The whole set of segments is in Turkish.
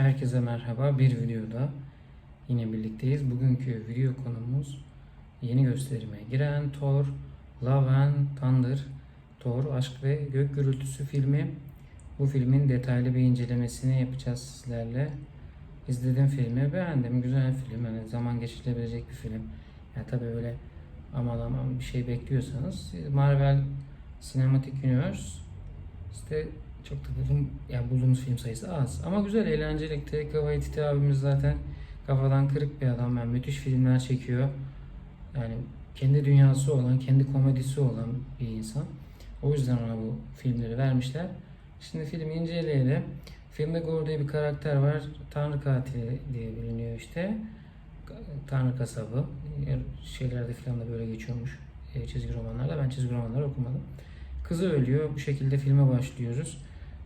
Herkese merhaba. Bir videoda yine birlikteyiz. Bugünkü video konumuz yeni gösterime giren Thor Love and Thunder Thor Aşk ve Gök Gürültüsü filmi. Bu filmin detaylı bir incelemesini yapacağız sizlerle. İzledim filmi. Beğendim. Güzel film. Yani zaman geçirilebilecek bir film. Ya tabii öyle aman aman bir şey bekliyorsanız Marvel Cinematic Universe işte çok da bulun, yani bulduğumuz film sayısı az. Ama güzel, eğlenceli. Taika Waititi abimiz zaten kafadan kırık bir adam. Yani müthiş filmler çekiyor. Yani kendi dünyası olan, kendi komedisi olan bir insan. O yüzden ona bu filmleri vermişler. Şimdi filmi inceleyelim. Filmde Gore diye bir karakter var. Tanrı katili diye biliniyor işte. Tanrı kasabı. Şeylerde falan da böyle geçiyormuş. e, Çizgi romanlarda. Ben çizgi romanları okumadım. Kızı ölüyor. Bu şekilde filme başlıyoruz.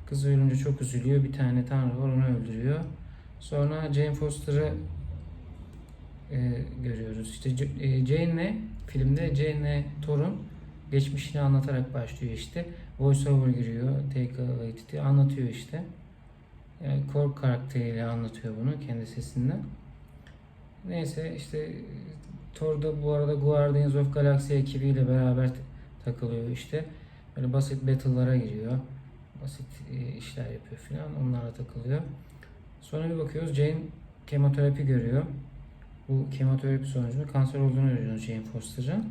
Kızı ölünce çok üzülüyor. Bir tane tanrı var onu öldürüyor. Sonra Jane Foster'ı e, görüyoruz. İşte e, Jane'le filmde Jane'le Thor'un geçmişini anlatarak başlıyor işte. Voice over giriyor. Taika Waititi anlatıyor işte. Yani Korg karakteriyle anlatıyor bunu kendi sesinden. Neyse işte Thor da bu arada Guardians of Galaxy ekibiyle beraber takılıyor işte. Böyle basit battle'lara giriyor. Basit e, işler yapıyor filan. Onlara takılıyor. Sonra bir bakıyoruz Jane kemoterapi görüyor. Bu kemoterapi sonucunda kanser olduğunu öğreniyoruz Jane Foster'ın.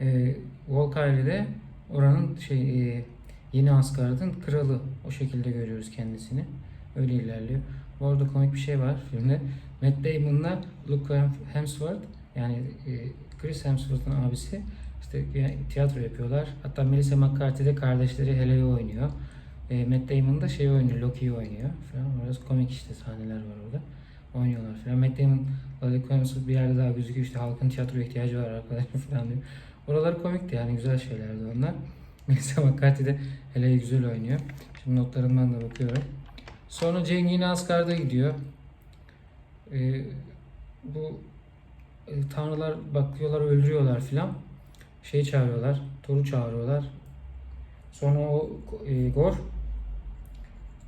E, Valkyrie de oranın şey e, yeni Asgard'ın kralı. O şekilde görüyoruz kendisini. Öyle ilerliyor. Bu arada komik bir şey var filmde. Matt Damon'la Luke Hemsworth yani e, Chris Hemsworth'ın abisi işte yani tiyatro yapıyorlar. Hatta Melissa McCarthy de kardeşleri Hele'yi oynuyor. E, Matt Damon da şey oynuyor, Loki'yi oynuyor falan. Biraz komik işte sahneler var orada. Oynuyorlar falan. Matt Damon, Hemsworth bir yerde daha gözüküyor işte halkın tiyatroya ihtiyacı var arkadaşlar falan diyor. Oralar komikti yani güzel şeylerdi onlar. Melissa McCarthy de Hele'yi güzel oynuyor. Şimdi notlarımdan da bakıyorum. Sonra Jane yine Asgard'a gidiyor. E, bu e, tanrılar bakıyorlar öldürüyorlar filan şey çağırıyorlar. Thor'u çağırıyorlar. Sonra o e, Gor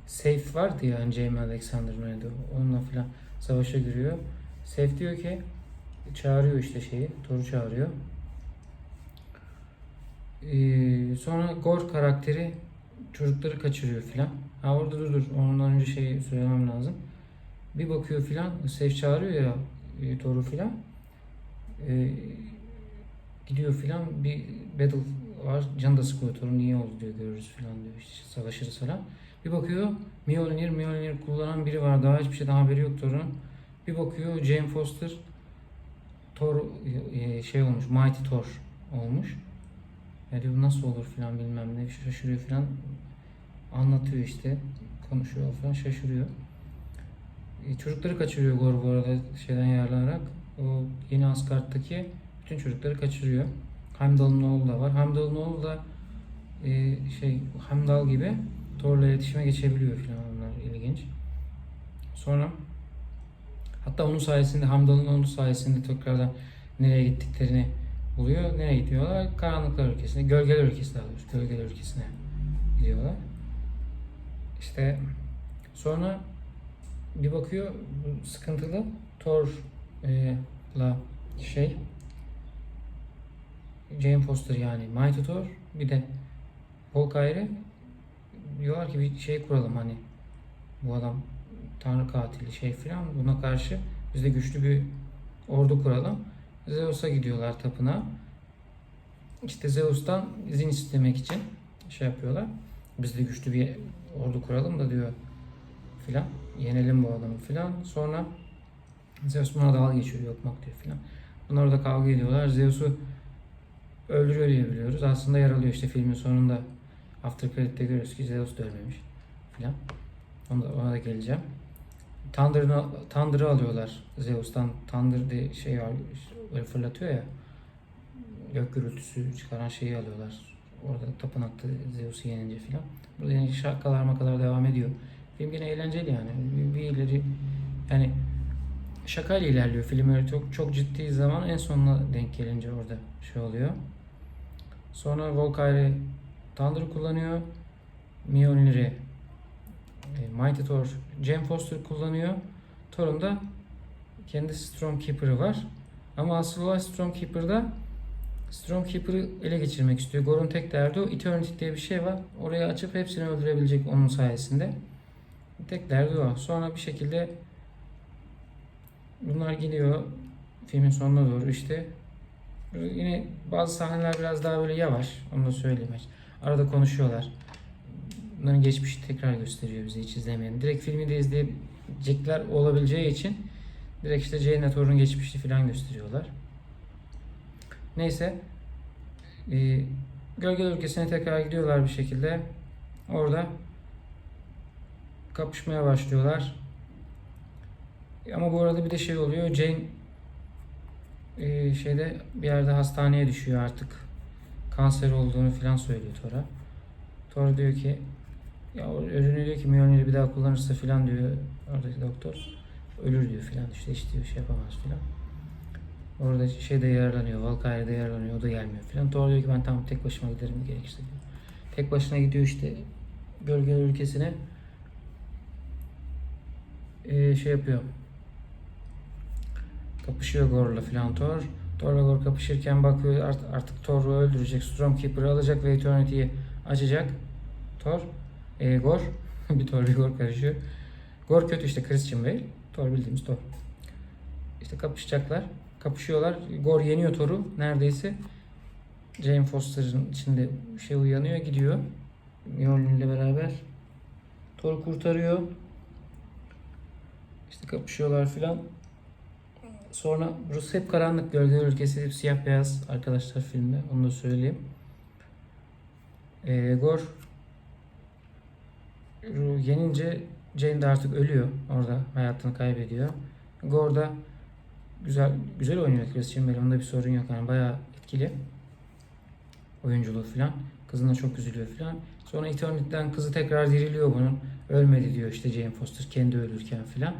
Safe vardı ya hani Jamie Alexander'ın oynadığı. Onunla filan savaşa giriyor. Safe diyor ki çağırıyor işte şeyi. Thor'u çağırıyor. Ee, sonra Gor karakteri çocukları kaçırıyor filan. Ha orada dur dur. Ondan önce şey söylemem lazım. Bir bakıyor filan. Safe çağırıyor ya e, Thor'u filan. Ee, gidiyor filan bir battle var. Can da Thor'un niye oldu diyor görürüz filan diyor. İşte savaşırız falan. Bir bakıyor Mjolnir, Mjolnir kullanan biri var. Daha hiçbir şeyden haberi yok Thor'un. Bir bakıyor Jane Foster Thor e, şey olmuş. Mighty Thor olmuş. Ya diyor nasıl olur filan bilmem ne. Şaşırıyor filan. Anlatıyor işte. Konuşuyor falan şaşırıyor. E, çocukları kaçırıyor Gor bu arada şeyden yararlanarak. O yeni Asgard'daki bütün çocukları kaçırıyor. Heimdall'ın da var. Heimdall'ın oğlu da e, şey Heimdall gibi Thor'la iletişime geçebiliyor filan onlar ilginç. Sonra hatta onun sayesinde Heimdall'ın oğlu sayesinde tekrardan nereye gittiklerini buluyor. Nereye gidiyorlar? Karanlıklar ülkesine, gölgeler ülkesine daha. Gölgeler ülkesine gidiyorlar. İşte sonra bir bakıyor sıkıntılı Thor'la şey Jane Foster yani Mighty Thor bir de Valkyrie diyorlar ki bir şey kuralım hani bu adam tanrı katili şey filan buna karşı biz de güçlü bir ordu kuralım. Zeus'a gidiyorlar tapınağa. İşte Zeus'tan izin istemek için şey yapıyorlar. Biz de güçlü bir ordu kuralım da diyor filan. Yenelim bu adamı filan. Sonra Zeus buna dalga geçiyor yokmak diyor filan. Bunlar orada kavga ediyorlar. Zeus'u öldürüyor diye biliyoruz. Aslında yaralıyor işte filmin sonunda. After Credit'te görüyoruz ki Zeus da ölmemiş filan. Ona ona da geleceğim. Thunder'ı, Thunder'ı alıyorlar Zeus'tan. Thunder diye şey var, böyle fırlatıyor ya. Gök gürültüsü çıkaran şeyi alıyorlar. Orada tapınakta Zeus'u yenince filan. Burada yine şakalar makalar devam ediyor. Film yine eğlenceli yani. Bir, bir ileri yani şakayla ilerliyor film öyle çok çok ciddi zaman en sonuna denk gelince orada şey oluyor. Sonra Valkyrie Thunder kullanıyor. Mjolnir'i e, Mighty Thor Jane Foster kullanıyor. Thor'un da kendi Stormkeeper'ı var. Ama asıl olay Stormkeeper'da Stormkeeper'ı ele geçirmek istiyor. Gor'un tek derdi o. Eternity diye bir şey var. Orayı açıp hepsini öldürebilecek onun sayesinde. Tek derdi o. Sonra bir şekilde bunlar gidiyor filmin sonuna doğru işte. Yine bazı sahneler biraz daha böyle yavaş. Onu da söyleyeyim. Arada konuşuyorlar. Bunların geçmişi tekrar gösteriyor bize hiç izlemeyen. Direkt filmi de izleyecekler olabileceği için direkt işte Jane Thor'un geçmişini falan gösteriyorlar. Neyse. E, Gölgeler ülkesine tekrar gidiyorlar bir şekilde. Orada kapışmaya başlıyorlar. Ama bu arada bir de şey oluyor. Jane e, şeyde bir yerde hastaneye düşüyor artık. Kanser olduğunu falan söylüyor Thor'a. Thor diyor ki ya o ürünü diyor ki Mjolnir'i bir daha kullanırsa falan diyor oradaki doktor. Ölür diyor falan işte hiç diyor şey yapamaz falan. Orada şeyde yararlanıyor, Valkyrie'de yararlanıyor, o da gelmiyor falan. Thor diyor ki ben tamam tek başıma giderim gerekirse diyor. Tek başına gidiyor işte Gölgeler ülkesine. Ee, şey yapıyor. Kapışıyor Gor'la falan Thor. Thor'la Gor kapışırken bakıyor artık, artık Thor'u öldürecek. Stormkeeper'ı alacak ve Eternity'yi açacak. Thor. E, Gor. bir Thor bir Gor karışıyor. Gor kötü işte Christian Bale. Thor bildiğimiz Thor. İşte kapışacaklar. Kapışıyorlar. Gor yeniyor Thor'u neredeyse. Jane Foster'ın içinde şey uyanıyor gidiyor. Mjolnir ile beraber. Thor'u kurtarıyor. İşte kapışıyorlar filan. Sonra Rus hep karanlık gölgeler ülkesi hep siyah beyaz arkadaşlar filmde onu da söyleyeyim. Ee, Gor yenince Jane de artık ölüyor orada hayatını kaybediyor. Gor da güzel güzel oynuyor Christian Bale onda bir sorun yok yani bayağı etkili oyunculuğu filan. Kızına çok üzülüyor filan. Sonra Eternity'den kızı tekrar diriliyor bunun. Ölmedi diyor işte Jane Foster kendi ölürken filan.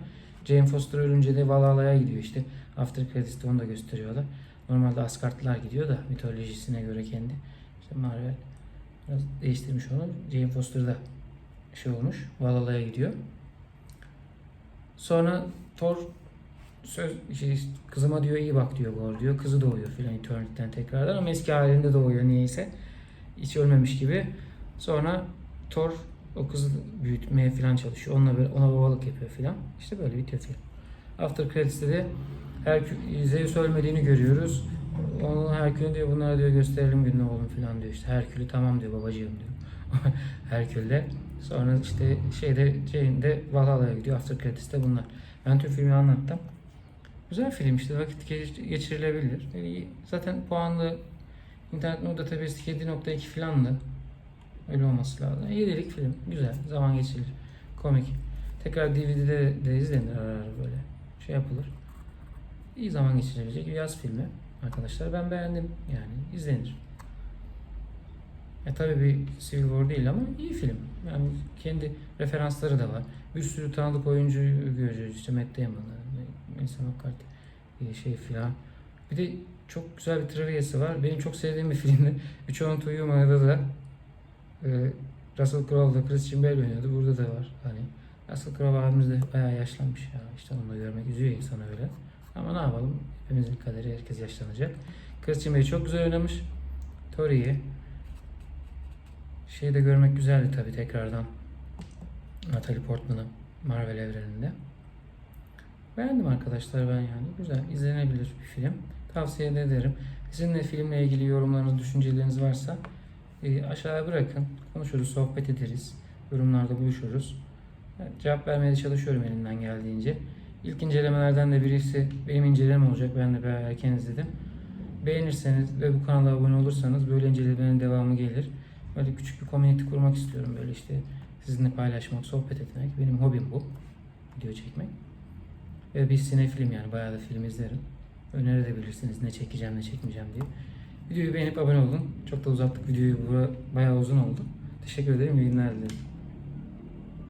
Jane Foster ölünce de Valhalla'ya gidiyor işte. After Credits'te onu da gösteriyorlar. Normalde Asgardlılar gidiyor da mitolojisine göre kendi. İşte Marvel biraz değiştirmiş onu. Jane Foster da şey olmuş. Valhalla'ya gidiyor. Sonra Thor söz şey, kızıma diyor iyi bak diyor Gor diyor. Kızı doğuyor filan Eternity'den tekrardan ama eski halinde doğuyor niyeyse. Hiç ölmemiş gibi. Sonra Thor o kızı büyütmeye falan çalışıyor. Onunla böyle, ona babalık yapıyor filan. İşte böyle bitiyor film. After Credits'te de Herkül, Zeus ölmediğini görüyoruz. Onun Herkül'ü diyor bunlara diyor gösterelim gününü oğlum filan diyor. İşte Herkül'ü tamam diyor babacığım diyor. Herkül'de. Sonra işte şeyde Jane Valhalla'ya gidiyor. After Credits'te bunlar. Ben tüm filmi anlattım. Güzel film işte vakit geç- geçirilebilir. Yani zaten puanlı internet Nord Database 7.2 filandı. Öyle olması lazım. 7'lik film. Güzel. Zaman geçirilir. Komik. Tekrar DVD'de de izlenir ara ara böyle. Şey yapılır. İyi zaman geçirebilecek bir yaz filmi. Arkadaşlar ben beğendim. Yani izlenir. E tabi bir Civil War değil ama iyi film. Yani kendi referansları da var. Bir sürü tanıdık oyuncu görüyoruz. İşte Matt Damon, Melissa McCarthy şey filan. Bir de çok güzel bir trivyası var. Benim çok sevdiğim bir filmdi. Üç On to Huma'da da e, Russell Crowe'da Christian Bale oynuyordu. Burada da var. Hani Russell Crowe abimiz de bayağı yaşlanmış ya. İşte onu da görmek üzüyor insanı öyle. Ama ne yapalım? Hepimizin kaderi herkes yaşlanacak. Christian Bale çok güzel oynamış. Tori'yi şeyi de görmek güzeldi tabii tekrardan. Natalie Portman'ı Marvel evreninde. Beğendim arkadaşlar ben yani. Güzel, izlenebilir bir film. Tavsiye de ederim. Sizin de filmle ilgili yorumlarınız, düşünceleriniz varsa e, aşağıya bırakın. Konuşuruz, sohbet ederiz. Yorumlarda buluşuruz. Cevap vermeye çalışıyorum elimden geldiğince. İlk incelemelerden de birisi benim incelemem olacak. Ben de bayağı erken izledim. Beğenirseniz ve bu kanala abone olursanız böyle incelemelerin devamı gelir. Böyle küçük bir community kurmak istiyorum. Böyle işte sizinle paylaşmak, sohbet etmek. Benim hobim bu. Video çekmek. Ve bir sinefilm yani bayağı da film izlerim. Önerebilirsiniz ne çekeceğim ne çekmeyeceğim diye. Videoyu beğenip abone olun. Çok da uzattık videoyu. Bayağı uzun oldu. Teşekkür ederim. Günler dilerim.